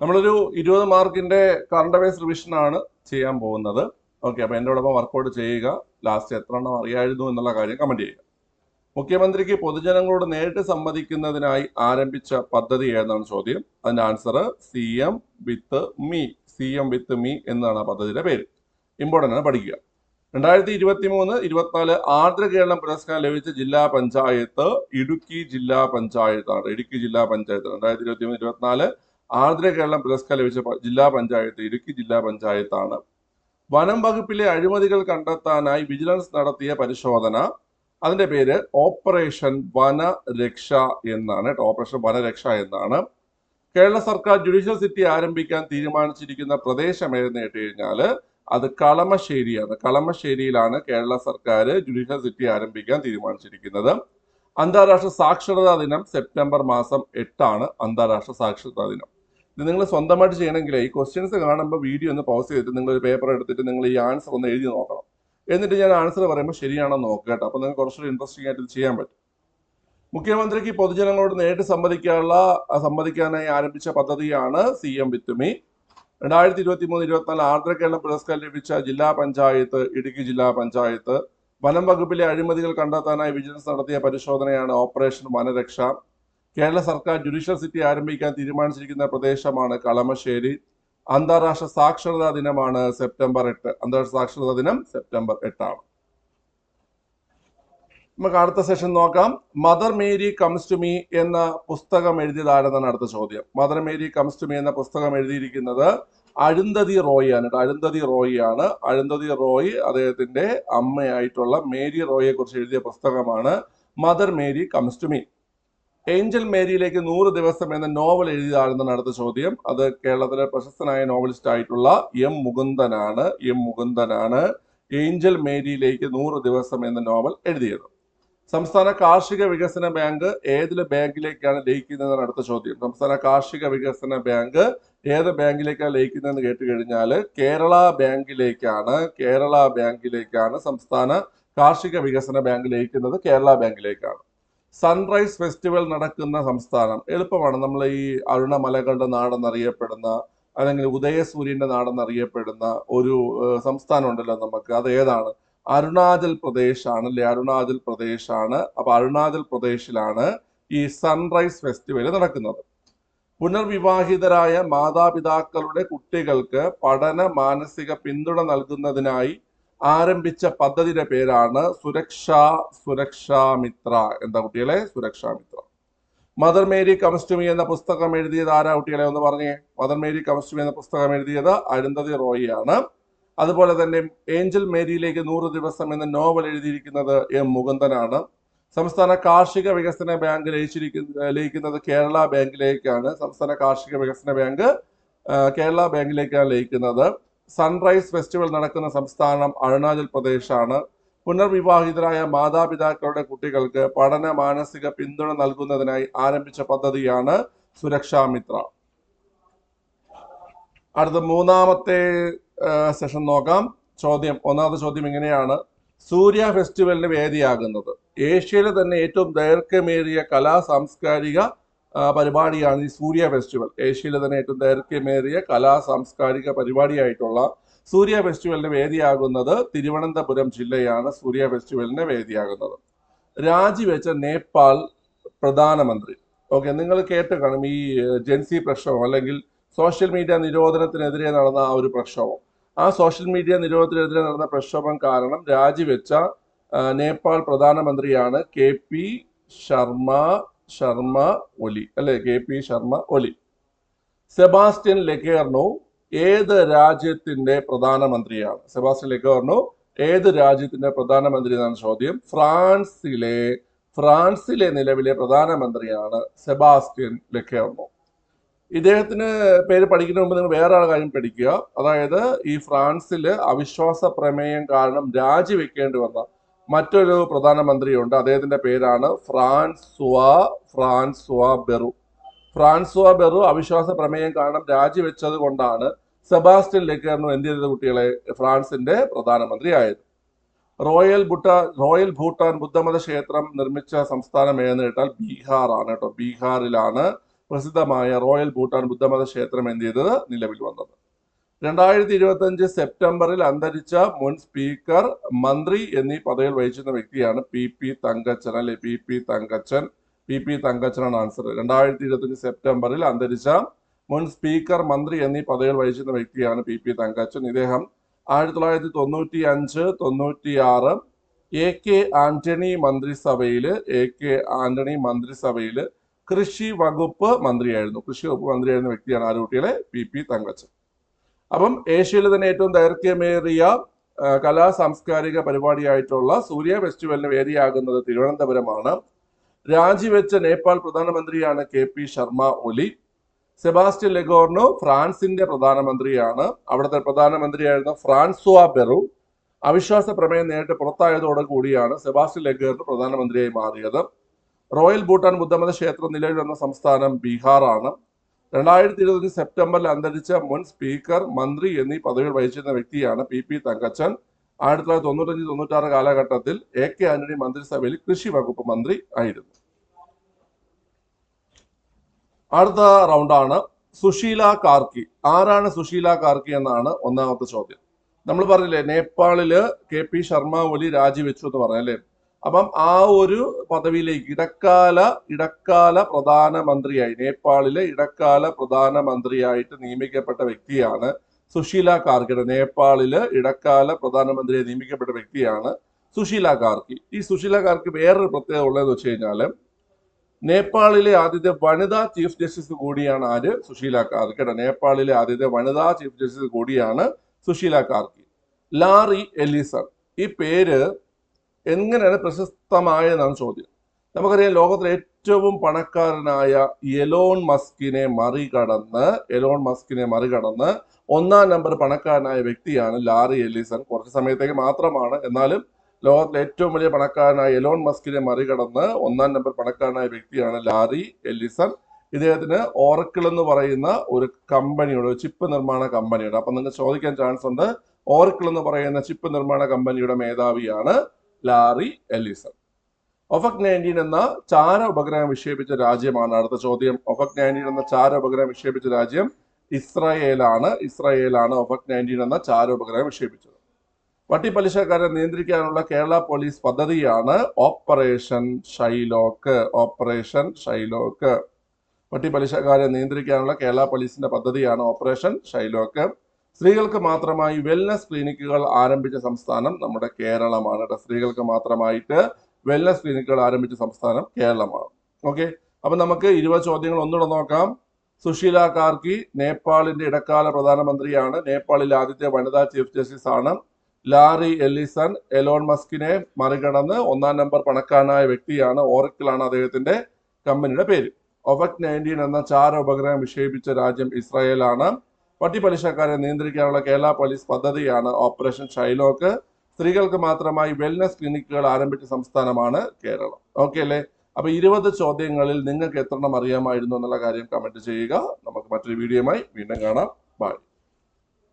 നമ്മളൊരു ഇരുപത് മാർക്കിന്റെ കറണ്ട് അഫയേഴ്സ് റിവിഷൻ ആണ് ചെയ്യാൻ പോകുന്നത്. ഓക്കെ അപ്പൊ ഒപ്പം വർക്കൗട്ട് ചെയ്യുക. ലാസ്റ്റ് എത്ര എണ്ണം അറിയായിരുന്നു എന്നുള്ള കാര്യം കമന്റ് ചെയ്യുക. മുഖ്യമന്ത്രിക്ക് പൊതുജനങ്ങളോട് നേരിട്ട് സംവദിക്കുന്നതിനായി ആരംഭിച്ച പദ്ധതി ഏതാണ് ചോദ്യം. അതിന്റെ answer C M with me C M with me എന്നാണ് ആ പദ്ധതിയുടെ പേര്. ഇമ്പോർട്ടന്റ് ആണ് പഠിക്കുക. രണ്ടായിരത്തി ഇരുപത്തി മൂന്ന് ഇരുപത്തിനാല് ആർദ്ര കേരളം പുരസ്കാരം ലഭിച്ച ജില്ലാ പഞ്ചായത്ത് ഇടുക്കി ജില്ലാ പഞ്ചായത്താണ്. ഇടുക്കി ജില്ലാ പഞ്ചായത്ത് രണ്ടായിരത്തി ഇരുപത്തി മൂന്ന് ഇരുപത്തിനാല് ആർദ്ര കേരളം പുരസ്കാരം ലഭിച്ച ജില്ലാ പഞ്ചായത്ത് ഇടുക്കി ജില്ലാ പഞ്ചായത്താണ്. വനം വകുപ്പിലെ അഴിമതികൾ കണ്ടെത്താനായി വിജിലൻസ് നടത്തിയ പരിശോധന അതിന്റെ പേര് ഓപ്പറേഷൻ വനരക്ഷ എന്നാണ് ഓപ്പറേഷൻ വനരക്ഷ എന്നാണ്. കേരള സർക്കാർ ജുഡീഷ്യൽ സിറ്റി ആരംഭിക്കാൻ തീരുമാനിച്ചിരിക്കുന്ന പ്രദേശം ഏതെന്ന് കേട്ട് കഴിഞ്ഞാൽ അത് കളമശ്ശേരിയാണ്. കളമശ്ശേരിയിലാണ് കേരള സർക്കാർ ജുഡീഷ്യൽ സിറ്റി ആരംഭിക്കാൻ തീരുമാനിച്ചിരിക്കുന്നത്. അന്താരാഷ്ട്ര സാക്ഷരതാ ദിനം സെപ്റ്റംബർ മാസം എട്ടാണ് അന്താരാഷ്ട്ര സാക്ഷരതാ ദിനം. ഇത് നിങ്ങൾ സ്വന്തമായിട്ട് ചെയ്യണമെങ്കിൽ ഈ ക്വസ്റ്റ്യൻസ് കാണുമ്പോൾ വീഡിയോ ഒന്ന് പോസ് ചെയ്തിട്ട് നിങ്ങൾ ഒരു പേപ്പർ എടുത്തിട്ട് നിങ്ങൾ ഈ ആൻസർ ഒന്ന് എഴുതി നോക്കണം. എന്നിട്ട് ഞാൻ ആൻസർ പറയുമ്പോൾ ശരിയാണോ നോക്കുക കേട്ടോ. അപ്പോൾ നിങ്ങൾക്ക് കുറച്ചുകൂടി ഇൻട്രസ്റ്റിംഗ് ആയിട്ട് ഇത് ചെയ്യാൻ പറ്റും. മുഖ്യമന്ത്രിക്ക് പൊതുജനങ്ങളോട് നേരിട്ട് സംവദിക്കാനുള്ള സംവദിക്കാനായി ആരംഭിച്ച പദ്ധതിയാണ് സി എം വിത്ത് രണ്ടായിരത്തി ഇരുപത്തി മൂന്ന് ഇരുപത്തിനാല് ആർദ്ര കേരളം പുരസ്കാരം ലഭിച്ച ജില്ലാ പഞ്ചായത്ത് ഇടുക്കി ജില്ലാ പഞ്ചായത്ത്. വനം വകുപ്പിലെ അഴിമതികൾ കണ്ടെത്താനായി വിജിലൻസ് നടത്തിയ പരിശോധനയാണ് ഓപ്പറേഷൻ വനരക്ഷ. കേരള സർക്കാർ ജുഡീഷ്യൽ സിറ്റി ആരംഭിക്കാൻ തീരുമാനിച്ചിരിക്കുന്ന പ്രദേശമാണ് കളമശ്ശേരി. അന്താരാഷ്ട്ര സാക്ഷരതാ ദിനമാണ് സെപ്റ്റംബർ എട്ട്. അന്താരാഷ്ട്ര സാക്ഷരതാ ദിനം സെപ്റ്റംബർ എട്ടാണ്. നമുക്ക് അടുത്ത സെഷൻ നോക്കാം. Mother Mary comes to me എന്ന പുസ്തകം എഴുതിയത് ആരെന്നാണ് അടുത്ത ചോദ്യം. Mother Mary comes to me എന്ന പുസ്തകം എഴുതിയിരിക്കുന്നത് അരുന്ധതി റോയ് ആണ് അരുന്ധതി റോയ് ആണ് അരുന്ധതി റോയ് അദ്ദേഹത്തിന്റെ അമ്മയായിട്ടുള്ള മേരി റോയെ കുറിച്ച് എഴുതിയ പുസ്തകമാണ് Mother Mary comes to me angel മേരിയിലേക്ക് നൂറ് ദിവസം എന്ന നോവൽ എഴുതിയതാണെന്നാണ് അടുത്ത ചോദ്യം. അത് കേരളത്തിലെ പ്രശസ്തനായ നോവലിസ്റ്റ് ആയിട്ടുള്ള എം മുകുന്ദനാണ്. എം മുകുന്ദനാണ് ഏഞ്ചൽ മേരിയിലേക്ക് നൂറ് ദിവസം എന്ന നോവൽ എഴുതിയത്. സംസ്ഥാന കാർഷിക വികസന ബാങ്ക് ഏതിലെ ബാങ്കിലേക്കാണ് ലയിക്കുന്നതെന്നാണ് അടുത്ത ചോദ്യം. സംസ്ഥാന കാർഷിക വികസന ബാങ്ക് ഏത് ബാങ്കിലേക്കാണ് ലയിക്കുന്നതെന്ന് കേട്ട് കഴിഞ്ഞാൽ കേരള ബാങ്കിലേക്കാണ് കേരള ബാങ്കിലേക്കാണ് സംസ്ഥാന കാർഷിക വികസന ബാങ്ക് ലയിക്കുന്നത് കേരള ബാങ്കിലേക്കാണ്. സൺറൈസ് ഫെസ്റ്റിവൽ നടക്കുന്ന സംസ്ഥാനം. എളുപ്പമാണ്. നമ്മൾ ഈ അരുണമലകളുടെ നാടെന്നറിയപ്പെടുന്ന അല്ലെങ്കിൽ ഉദയസൂര്യന്റെ നാടെന്നറിയപ്പെടുന്ന ഒരു സംസ്ഥാനം ഉണ്ടല്ലോ നമുക്ക്. അത് ഏതാണ്? അരുണാചൽ പ്രദേശ് ആണ് അല്ലെ? അരുണാചൽ പ്രദേശ് ആണ് അപ്പൊ അരുണാചൽ പ്രദേശിലാണ് ഈ സൺറൈസ് ഫെസ്റ്റിവൽ നടക്കുന്നത്. പുനർവിവാഹിതരായ മാതാപിതാക്കളുടെ കുട്ടികൾക്ക് പഠന മാനസിക പിന്തുണ നൽകുന്നതിനായി ആരംഭിച്ച പദ്ധതിയുടെ പേരാണ് സുരക്ഷാ സുരക്ഷാ മിത്ര എന്താ കുട്ടികളെ? സുരക്ഷാ മിത്ര. മദർ മേരി കംസ്റ്റമി എന്ന പുസ്തകം എഴുതിയത് ആരാ കുട്ടികളെ ഒന്ന് പറഞ്ഞേ? മദർ മേരി കംസ്റ്റമി എന്ന പുസ്തകം എഴുതിയത് അരുന്ധതി റോയി ആണ്. അതുപോലെ തന്നെ ഏഞ്ചൽ മേരിയിലേക്ക് നൂറ് ദിവസം എന്ന നോവൽ എഴുതിയിരിക്കുന്നത് എം മുകുന്ദനാണ്. സംസ്ഥാന കാർഷിക വികസന ബാങ്ക് ലയിച്ചിരിക്കുന്ന ലയിക്കുന്നത് കേരള ബാങ്കിലേക്കാണ്. സംസ്ഥാന കാർഷിക വികസന ബാങ്ക് കേരള ബാങ്കിലേക്കാണ് ലയിക്കുന്നത്. സൺറൈസ് ഫെസ്റ്റിവൽ നടക്കുന്ന സംസ്ഥാനം അരുണാചൽ പ്രദേശാണ്. പുനർവിവാഹിതരായ മാതാപിതാക്കളുടെ കുട്ടികൾക്ക് പഠന മാനസിക പിന്തുണ നൽകുന്നതിനായി ആരംഭിച്ച പദ്ധതിയാണ് സുരക്ഷാ മിത്ര. അടുത്ത മൂന്നാമത്തെ സെഷൻ നോക്കാം. ചോദ്യം ഒന്നാമത്തെ ചോദ്യം ഇങ്ങനെയാണ്. സൂര്യ ഫെസ്റ്റിവലിന് വേദിയാകുന്നത്. ഏഷ്യയിലെ തന്നെ ഏറ്റവും ദൈർഘ്യമേറിയ കലാ സാംസ്കാരിക പരിപാടിയാണ് ഈ സൂര്യ ഫെസ്റ്റിവൽ. ഏഷ്യയിലെ തന്നെ ഏറ്റവും ദൈർഘ്യമേറിയ കലാ സാംസ്കാരിക പരിപാടിയായിട്ടുള്ള സൂര്യ ഫെസ്റ്റിവലിന് വേദിയാകുന്നത് തിരുവനന്തപുരം ജില്ലയാണ് സൂര്യ ഫെസ്റ്റിവലിന് വേദിയാകുന്നത്. രാജിവെച്ച നേപ്പാൾ പ്രധാനമന്ത്രി. ഓക്കെ നിങ്ങൾ കേട്ട് കാണും ഈ ജൻസി പ്രക്ഷോഭം അല്ലെങ്കിൽ സോഷ്യൽ മീഡിയ നിരോധനത്തിനെതിരെ നടന്ന ആ ഒരു പ്രക്ഷോഭം. ആ സോഷ്യൽ മീഡിയ നിരോധനത്തിനെതിരെ നടന്ന പ്രക്ഷോഭം കാരണം രാജിവെച്ച നേപ്പാൾ പ്രധാനമന്ത്രിയാണ് കെ പി ശർമ്മ ശർമ്മ ഒലി അല്ലെ? K. P. Sharma Oli. Sebastian Lecornu ഏത് രാജ്യത്തിന്റെ പ്രധാനമന്ത്രിയാണ്? സെബാസ്റ്റ്യൻ ലെക്കേർണോ ഏത് രാജ്യത്തിന്റെ പ്രധാനമന്ത്രി എന്നാണ് ചോദ്യം. ഫ്രാൻസിലെ ഫ്രാൻസിലെ നിലവിലെ പ്രധാനമന്ത്രിയാണ് സെബാസ്റ്റ്യൻ ലെക്കേർണോ. ഇദ്ദേഹത്തിന് പേര് പഠിക്കുന്ന മുമ്പ് നിങ്ങൾ വേറെ കാര്യം പഠിക്കുക. അതായത് ഈ ഫ്രാൻസിൽ അവിശ്വാസ പ്രമേയം കാരണം രാജിവെക്കേണ്ടി വന്ന മറ്റൊരു പ്രധാനമന്ത്രിയുണ്ട്. അദ്ദേഹത്തിന്റെ പേരാണ് ഫ്രാൻസുവ ഫ്രാൻസുവ ബെറു. ഫ്രാൻസുവ ബെറു അവിശ്വാസ പ്രമേയം കാരണം രാജിവെച്ചത് കൊണ്ടാണ് സെബാസ്റ്റ്യൻ ലെക്കേർണു എന്ത് ചെയ്തത് കുട്ടികളെ? ഫ്രാൻസിന്റെ പ്രധാനമന്ത്രി ആയത് റോയൽ ബുട്ട റോയൽ ഭൂട്ടാൻ ബുദ്ധമത ക്ഷേത്രം നിർമ്മിച്ച സംസ്ഥാനം ഏതെന്ന് കേട്ടാൽ ബീഹാർ ആണ് കേട്ടോ. ബീഹാറിലാണ് പ്രസിദ്ധമായ റോയൽ ഭൂട്ടാൻ ബുദ്ധമത ക്ഷേത്രം എന്ത് ചെയ്തത്? നിലവിൽ വന്നത്. രണ്ടായിരത്തി ഇരുപത്തി അഞ്ച് സെപ്റ്റംബറിൽ അന്തരിച്ച മുൻ സ്പീക്കർ മന്ത്രി എന്നീ പദവികൾ വഹിച്ചിരുന്ന വ്യക്തിയാണ് പി പി തങ്കച്ചൻ അല്ലെ? P P Thankachan P P തങ്കച്ചനാണ് answer. രണ്ടായിരത്തി ഇരുപത്തി അഞ്ച് സെപ്റ്റംബറിൽ അന്തരിച്ച മുൻ സ്പീക്കർ മന്ത്രി എന്നീ പദവികൾ വഹിച്ചിരുന്ന വ്യക്തിയാണ് പി പി തങ്കച്ചൻ. ഇദ്ദേഹം ആയിരത്തി തൊള്ളായിരത്തി തൊണ്ണൂറ്റി അഞ്ച് തൊണ്ണൂറ്റി ആറ് എ കെ ആന്റണി മന്ത്രിസഭയിൽ എ കെ ആന്റണി മന്ത്രിസഭയിൽ കൃഷി വകുപ്പ് മന്ത്രിയായിരുന്നു. കൃഷി വകുപ്പ് മന്ത്രിയായിരുന്ന വ്യക്തിയാണ് ആരോട്ടിയിലെ പി പി തങ്കച്ചൻ. അപ്പം ഏഷ്യയിലെ തന്നെ ഏറ്റവും ദൈർഘ്യമേറിയ കലാ സാംസ്കാരിക പരിപാടിയായിട്ടുള്ള സൂര്യ ഫെസ്റ്റിവലിന് വേദിയാകുന്നത് തിരുവനന്തപുരമാണ്. രാജിവെച്ച നേപ്പാൾ പ്രധാനമന്ത്രിയാണ് K P Sharma Oli. Sebastian Lecornu ഫ്രാൻസിന്റെ പ്രധാനമന്ത്രിയാണ്. അവിടുത്തെ പ്രധാനമന്ത്രിയായിരുന്ന ഫ്രാൻസുവ ബെറു അവിശ്വാസ പ്രമേയം നേരിട്ട് പുറത്തായതോടെ കൂടിയാണ് സെബാസ്റ്റ്യൻ ലെഗോർണോ പ്രധാനമന്ത്രിയായി മാറിയത്. റോയൽ ഭൂട്ടാൻ ബുദ്ധമത ക്ഷേത്രം നിലവിൽ വന്ന സംസ്ഥാനം ബീഹാറാണ്. രണ്ടായിരത്തി ഇരുപത്തി സെപ്റ്റംബറിൽ അന്തരിച്ച മുൻ സ്പീക്കർ മന്ത്രി എന്നീ പദവികൾ വഹിച്ചിരുന്ന വ്യക്തിയാണ് പി പി തങ്കച്ചൻ. ആയിരത്തി തൊള്ളായിരത്തി തൊണ്ണൂറ്റഞ്ച് തൊണ്ണൂറ്റാറ് കാലഘട്ടത്തിൽ എ കെ ആന്റണി മന്ത്രിസഭയിൽ കൃഷി വകുപ്പ് മന്ത്രി ആയിരുന്നു. അടുത്ത റൗണ്ടാണ് സുശീല കാർക്കി. ആരാണ് സുശീല കാർക്കി എന്നാണ് ഒന്നാമത്തെ ചോദ്യം. നമ്മൾ പറഞ്ഞില്ലേ നേപ്പാളിൽ കെ പി ശർമ്മ ഒലി രാജിവെച്ചു എന്ന് പറഞ്ഞല്ലേ? അപ്പം ആ ഒരു പദവിയിലേക്ക് ഇടക്കാല ഇടക്കാല പ്രധാനമന്ത്രിയായി നേപ്പാളിലെ ഇടക്കാല പ്രധാനമന്ത്രിയായിട്ട് നിയമിക്കപ്പെട്ട വ്യക്തിയാണ് സുശീല കാർക്കിയുടെ നേപ്പാളിൽ ഇടക്കാല പ്രധാനമന്ത്രിയായി നിയമിക്കപ്പെട്ട വ്യക്തിയാണ് സുശീല കാർക്കി ഈ സുശീല കാർക്കി വേറൊരു പ്രത്യേകത ഉള്ളതെന്ന് വെച്ച് കഴിഞ്ഞാൽ നേപ്പാളിലെ ആദ്യത്തെ വനിതാ ചീഫ് ജസ്റ്റിസ് കൂടിയാണ് ആര്? സുശീല കാർക്കിയുടെ നേപ്പാളിലെ ആദ്യത്തെ വനിതാ ചീഫ് ജസ്റ്റിസ് കൂടിയാണ് സുശീല കാർക്കി ലാറി എലിസൺ. ഈ പേര് എങ്ങനെയാണ് പ്രശസ്തമായതെന്നാണ് ചോദ്യം. നമുക്കറിയാം ലോകത്തിലെ ഏറ്റവും പണക്കാരനായ എലോൺ മസ്കിനെ മറികടന്ന് എലോൺ മസ്കിനെ മറികടന്ന് ഒന്നാം നമ്പർ പണക്കാരനായ വ്യക്തിയാണ് ലാറി എലിസൺ കുറച്ച് സമയത്തേക്ക് മാത്രമാണ്. എന്നാലും ലോകത്തിലെ ഏറ്റവും വലിയ പണക്കാരനായ എലോൺ മസ്കിനെ മറികടന്ന് ഒന്നാം നമ്പർ പണക്കാരനായ വ്യക്തിയാണ് ലാറി എലിസൺ ഇദ്ദേഹത്തിന് ഓറക്കിൾ എന്ന് പറയുന്ന ഒരു കമ്പനിയുടെ ഒരു ചിപ്പ് നിർമ്മാണ കമ്പനിയുടെ അപ്പൊ നിങ്ങൾക്ക് ചോദിക്കാൻ ചാൻസ് ഉണ്ട്. ഓറക്കിൾ എന്ന് പറയുന്ന ചിപ്പ് നിർമ്മാണ കമ്പനിയുടെ മേധാവിയാണ് ലാറി എലിസൺ ഒഫക് നയന്റീൻ എന്ന ചാര ഉപഗ്രഹം വിക്ഷേപിച്ച രാജ്യമാണ് അടുത്ത ചോദ്യം. ഒഫക് നയന്റീൻ എന്ന ചാര ഉപഗ്രഹം വിക്ഷേപിച്ച രാജ്യം ഇസ്രായേലാണ്. ഇസ്രായേലാണ് ഒഫക് നയന്റീൻ എന്ന ചാര ഉപഗ്രഹം വിക്ഷേപിച്ചത്. വട്ടിപ്പലിശക്കാരെ നിയന്ത്രിക്കാനുള്ള കേരള പോലീസ് പദ്ധതിയാണ് ഓപ്പറേഷൻ ഷൈലോക്ക്. Operation Shylock. വട്ടിപ്പലിശക്കാരെ നിയന്ത്രിക്കാനുള്ള കേരള പോലീസിന്റെ പദ്ധതിയാണ് ഓപ്പറേഷൻ ഷൈലോക്ക്. സ്ത്രീകൾക്ക് മാത്രമായി വെൽനസ് ക്ലിനിക്കുകൾ ആരംഭിച്ച സംസ്ഥാനം നമ്മുടെ കേരളമാണ്. കേട്ടോ സ്ത്രീകൾക്ക് മാത്രമായിട്ട് വെൽനസ് ക്ലിനിക്കുകൾ ആരംഭിച്ച സംസ്ഥാനം കേരളമാണ്. ഓക്കെ അപ്പൊ നമുക്ക് ഇരുപത് ചോദ്യങ്ങൾ ഒന്നുകൂടെ നോക്കാം. സുശീല കാർക്കി നേപ്പാളിന്റെ ഇടക്കാല പ്രധാനമന്ത്രിയാണ്. നേപ്പാളിലെ ആദ്യത്തെ വനിതാ ചീഫ് ജസ്റ്റിസ് ആണ്. ലാറി എലിസൺ എലോൺ മസ്കിനെ മറികടന്ന് ഒന്നാം നമ്പർ പണക്കാരനായ വ്യക്തിയാണ്. ഓറക്കിളാണ് അദ്ദേഹത്തിന്റെ കമ്പനിയുടെ പേര്. ഒഫക് നയന്റീൻ എന്ന ചാര ഉപഗ്രഹം വിക്ഷേപിച്ച രാജ്യം ഇസ്രായേലാണ്. വട്ടിപ്പലിശക്കാരെ നിയന്ത്രിക്കാനുള്ള കേരള പോലീസ് പദ്ധതിയാണ് ഓപ്പറേഷൻ ഷൈലോക്ക്. സ്ത്രീകൾക്ക് മാത്രമായി വെൽനസ് ക്ലിനിക്കുകൾ ആരംഭിച്ച സംസ്ഥാനമാണ് കേരളം. ഓക്കെ അല്ലേ? അപ്പൊ ഇരുപത് ചോദ്യങ്ങളിൽ നിങ്ങൾക്ക് എത്രണ്ണം അറിയാമായിരുന്നു എന്നുള്ള കാര്യം കമന്റ് ചെയ്യുക. നമുക്ക് മറ്റൊരു വീഡിയോയുമായി വീണ്ടും കാണാം. ബൈ